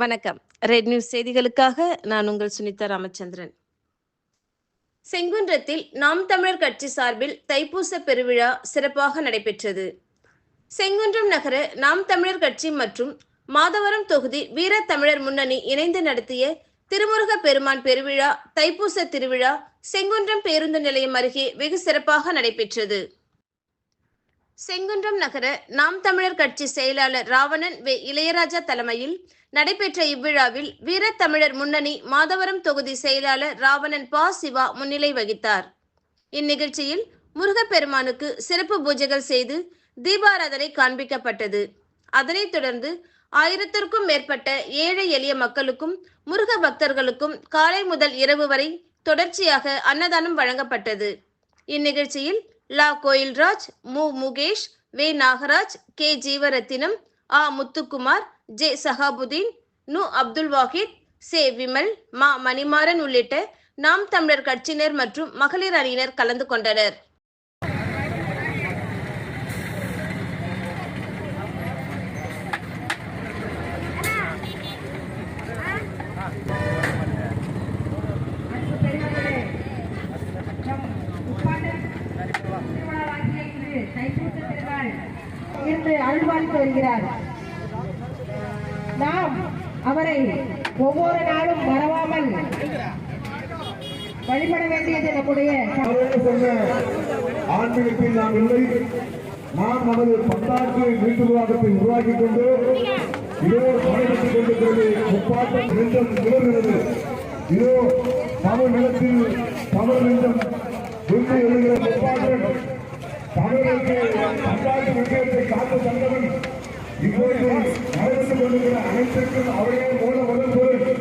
வணக்கம். Red news செய்திகளுக்காக நான் உங்கள் சுனிதா ராமச்சந்திரன். செங்குன்றத்தில் நாம் தமிழர் கட்சி சார்பில் தைப்பூச பெருவிழா சிறப்பாக நடைபெற்றது. செங்குன்றம் நகர நாம் தமிழர் கட்சி மற்றும் மாதவரம் தொகுதி வீர தமிழர் முன்னணி இணைந்து நடத்திய திருமுருக பெருமான் பெருவிழா தைப்பூச திருவிழா செங்குன்றம் பேருந்து நிலையம் அருகே வெகு சிறப்பாக நடைபெற்றது. செங்குன்றம் நகர நாம் தமிழர் கட்சி செயலாளர் ராவணன் வே இளையராஜா தலைமையில் நடைபெற்ற இவ்விழாவில் வீரத்தமிழர் முன்னணி மாதவரம் தொகுதி செயலாளர் ராவணன் பா சிவா முன்னிலை வகித்தார். இந்நிகழ்ச்சியில் முருகப்பெருமானுக்கு சிறப்பு பூஜைகள் செய்து தீபாராதனை காண்பிக்கப்பட்டது. அதனைத் தொடர்ந்து ஆயிரத்திற்கும் மேற்பட்ட ஏழை எளிய மக்களுக்கும் முருக பக்தர்களுக்கும் காலை முதல் இரவு வரை தொடர்ச்சியாக அன்னதானம் வழங்கப்பட்டது. இந்நிகழ்ச்சியில் லா கோயில்ராஜ் மு. முகேஷ் வே. நாகராஜ் கே. ஜீவரத்தினம் ஆ. முத்துக்குமார் ஜே. சஹாபுதீன் நு. அப்துல் வாஹித் சே. விமல் மா. மணிமாறன் உள்ளிட்ட நாம் தமிழர் கட்சியினர் மற்றும் மகளிர் அணியினர் கலந்து கொண்டனர். இன்று அருள்வாளித்து வருகிறார். நாம் அவரை ஒவ்வொரு நாளும் மறவாமல் வழிபட வேண்டியது நம்முடைய ஆன்மீகத்தில் நாம் இல்லை. நாம் நமது பந்தாக்கு வீட்டு விவாதத்தை உருவாக்கி கொண்டு இதோ நடைபெற்றுக் கொண்டிருக்கிறது. முப்பாட்டம் நெஞ்சம் நிலவுகிறது. இதோ தமிழ் நிலத்தில் தமிழ் நெஞ்சம் எழுகிற முப்பாட்டம். தமிழருக்கு பண்பாட்டு விஷயத்தை காத்து தந்தவன் இப்போது நடந்து கொண்டிருக்கிற அனைத்திற்கும் அவரே மூல முதல் பொருள்.